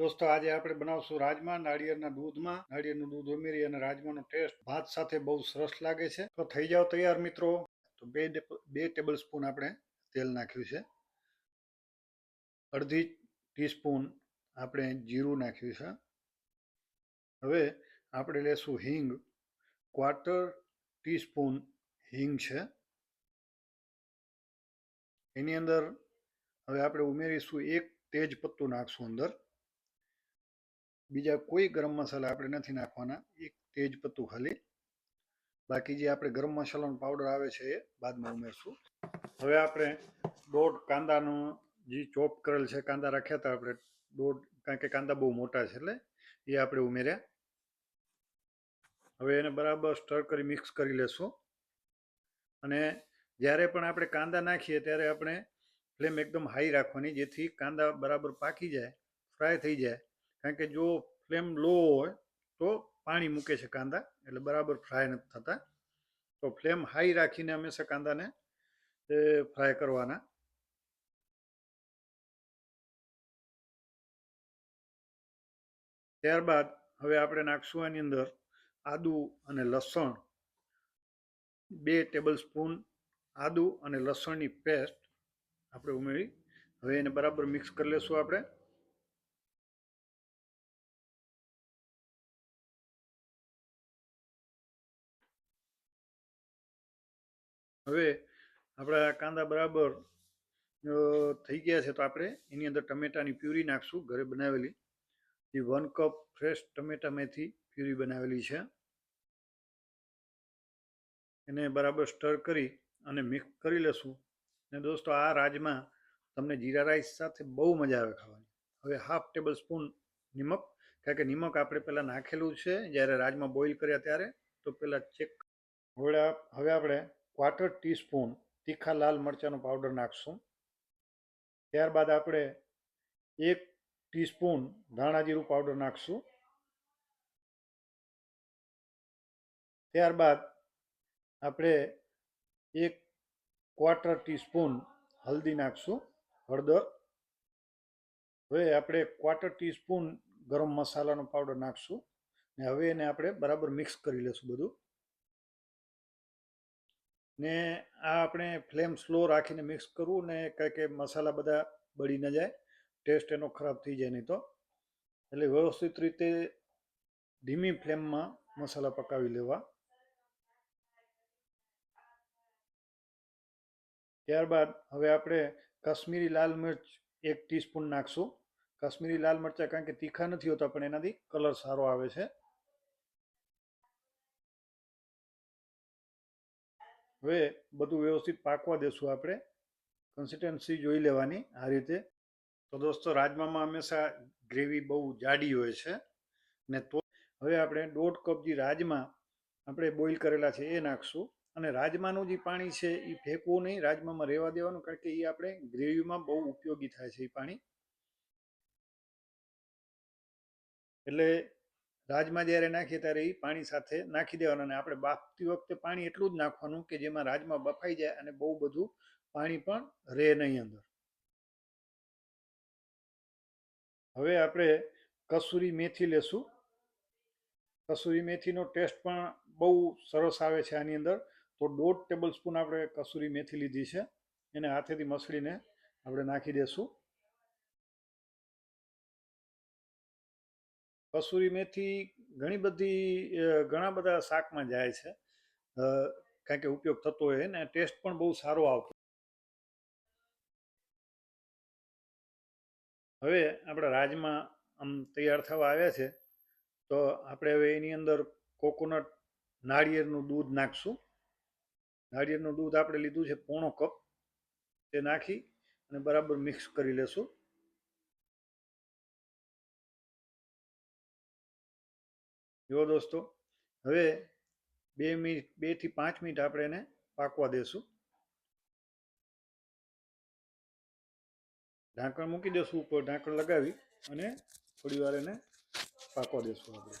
દોસ્તો, આજે આપણે બનાવશું રાજમા, નાળિયેરના દૂધમાં. નાળિયેરનું દૂધ ઉમેરી અને રાજમાનો ટેસ્ટ ભાત સાથે બહુ સરસ લાગે છે. તો થઈ જાવ તૈયાર મિત્રો. તો બે બે ટેબલ સ્પૂન આપણે તેલ નાખ્યું છે. અડધી ટીસ્પૂન આપણે જીરું નાખ્યું છે. હવે આપણે લેશું હિંગ. ક્વાર્ટર ટીસ્પૂન હિંગ છે. એની અંદર હવે આપણે ઉમેરીશું એક તેજ પત્તું નાખશું અંદર. બીજા કોઈ ગરમ મસાલા આપણે નથી નાખવાના, એક તેજ પત્તું ખાલી. બાકી જે આપણે ગરમ મસાલાનો પાવડર આવે છે એ બાદમાં ઉમેરશું. હવે આપણે દોઢ કાંદાનો જે ચોપ કરેલ છે, કાંદા રાખ્યા હતા આપણે, દોઢ, કારણ કે કાંદા બહુ મોટા છે એટલે એ આપણે ઉમેર્યા. હવે એને બરાબર સ્ટર કરી મિક્સ કરી લેશું. અને જ્યારે પણ આપણે કાંદા નાખીએ ત્યારે આપણે ફ્લેમ એકદમ હાઈ રાખવાની, જેથી કાંદા બરાબર પાકી જાય ફ્રાય થઈ જાય. કારણ કે જો ફ્લેમ લો હોય, તો પાણી મૂકે છે કાંદા, એટલે બરાબર ફ્રાય નથી થતા. તો ફ્લેમ હાઈ રાખીને હંમેશા કાંદાને ફ્રાય કરવાના. ત્યારબાદ હવે આપણે નાખશું આની અંદર આદુ અને લસણ. બે ટેબલ સ્પૂન આદુ અને લસણની પેસ્ટ આપણે ઉમેરી, હવે એને બરાબર મિક્સ કરી લેશું આપણે. હવે આપણા કાંદા બરાબર થઈ ગયા છે તો આપણે એની અંદર ટમેટાની પ્યુરી નાખશું ઘરે બનાવેલી. જે વન કપ ફ્રેશ ટમેટામાંથી પ્યુરી બનાવેલી છે. એને બરાબર સ્ટર કરી અને મિક્સ કરી લેશું. ને દોસ્તો, આ રાજમાં તમને જીરા રાઈસ સાથે બહુ મજા આવે ખાવાની. હવે હાફ ટેબલ સ્પૂન નિમક, કારણ કે નિમક આપણે પહેલાં નાખેલું છે. જ્યારે રાજમાં બોઇલ કર્યા ત્યારે, તો પહેલાં ચેક હવે હવે આપણે ક્વાર્ટર ટીસ્પૂન તીખા લાલ મરચાંનો પાવડર નાખશું. ત્યારબાદ આપણે એક ટીસ્પૂન ધાણા જીરું પાવડર નાખશું. ત્યારબાદ આપણે એક ક્વાર્ટર ટીસ્પૂન હલ્દી નાખશું, હળદર. હવે આપણે ક્વાર્ટર ટીસ્પૂન ગરમ મસાલાનો પાવડર નાખશું ને હવે એને આપણે બરાબર મિક્સ કરી લેશું બધું. ને આ આપણે ફ્લેમ સ્લો રાખીને મિક્સ કરવું ને કંઈ કે મસાલા બધા બળી ન જાય. ટેસ્ટ એનો ખરાબ થઈ જાય નહીં તો. એટલે વ્યવસ્થિત રીતે ધીમી ફ્લેમમાં મસાલા પકાવી લેવા. ત્યારબાદ હવે આપણે કાશ્મીરી લાલ મિર્ચ એક ટીસ્પૂન નાખશું. કાશ્મીરી લાલ મરચાં કારણ કે તીખા નથી હોતા, પણ એનાથી કલર સારો આવે છે. હવે બધું વ્યવસ્થિત પાકવા દેશું આપણે. કન્સિસ્ટન્સી જોઈ લેવાની આ રીતે. તો દોસ્તો, રાજમામાં હંમેશા ગ્રેવી બહુ જાડી હોય છે. ને તો હવે આપણે દોઢ કપ જે રાજમા આપણે બોઇલ કરેલા છે એ નાખશું. અને રાજમાનું જે પાણી છે એ ફેંકવું નહીં, રાજમામાં રહેવા દેવાનું કારણ કે એ આપણે ગ્રેવીમાં બહુ ઉપયોગી થાય છે એ પાણી. એટલે રાજમા જ્યારે નાખીએ ત્યારે એ પાણી સાથે નાખી દેવાના અને આપણે બાફતી વખતે પાણી એટલું જ નાખવાનું કે જેમાં રાજમા બફાઈ જાય અને બહુ બધું પાણી પણ રહે નહીં અંદર. હવે આપણે કસૂરી મેથી લેશું. કસૂરી મેથીનો ટેસ્ટ પણ બહુ સરસ આવે છે આની અંદર. તો દોઢ ટેબલ સ્પૂન આપણે કસૂરી મેથી લીધી છે. એને હાથેથી મસળીને આપણે નાખી દેશું. કસૂરી મેથી ઘણી બધી ઘણા બધા શાકમાં જાય છે. કારણ કે ઉપયોગ થતો હોય ને ટેસ્ટ પણ બહુ સારો આવતો. હવે આપણા રાજમાં આમ તૈયાર થવા આવ્યા છે, તો આપણે હવે એની અંદર કોકોનટ નાળિયેરનું દૂધ નાખશું. નાળિયેરનું દૂધ આપણે લીધું છે પોણો કપ. તે નાખી અને બરાબર મિક્સ કરી લેશું. જુઓ દોસ્તો, હવે બે મિનિટ, બેથી પાંચ મિનિટ આપણે એને પાકવા દેશું. ઢાંકણ મૂકી દેશું, ઉપર ઢાંકણ લગાવી અને થોડી વાર એને પાકવા દેશું આપણે.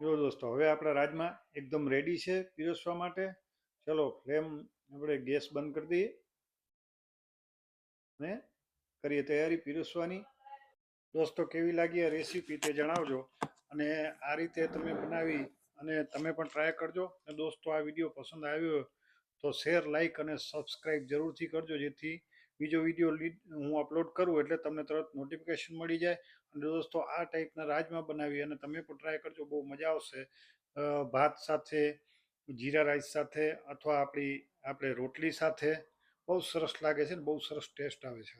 જો દોસ્તો, હવે આપણા રાજમાં એકદમ રેડી છે પીરસવા માટે. ચલો ફ્લેમ આપણે ગેસ બંધ કરી દઈએ. ને? કરીએ તૈયારી, પીરસવાની. દોસ્તો, કેવી લાગી આ રેસીપી તે જણાવજો. અને આ રીતે તમે બનાવી અને તમે પણ ટ્રાય કરજો. અને દોસ્તો, આ વીડિયો પસંદ આવ્યો તો શેર લાઇક અને સબસ્ક્રાઈબ જરૂરથી કરજો, જેથી બીજો વીડિયો હું અપલોડ કરું એટલે તમને તરત નોટિફિકેશન મળી જાય. અને દોસ્તો, આ ટાઈપના રાજમાં બનાવી અને તમે પણ ટ્રાય કરજો. બહુ મજા આવશે. ભાત સાથે, જીરા રાઈસ સાથે અથવા આપણી આપણે રોટલી સાથે બહુ સરસ લાગે છે ને બહુ સરસ ટેસ્ટ આવે છે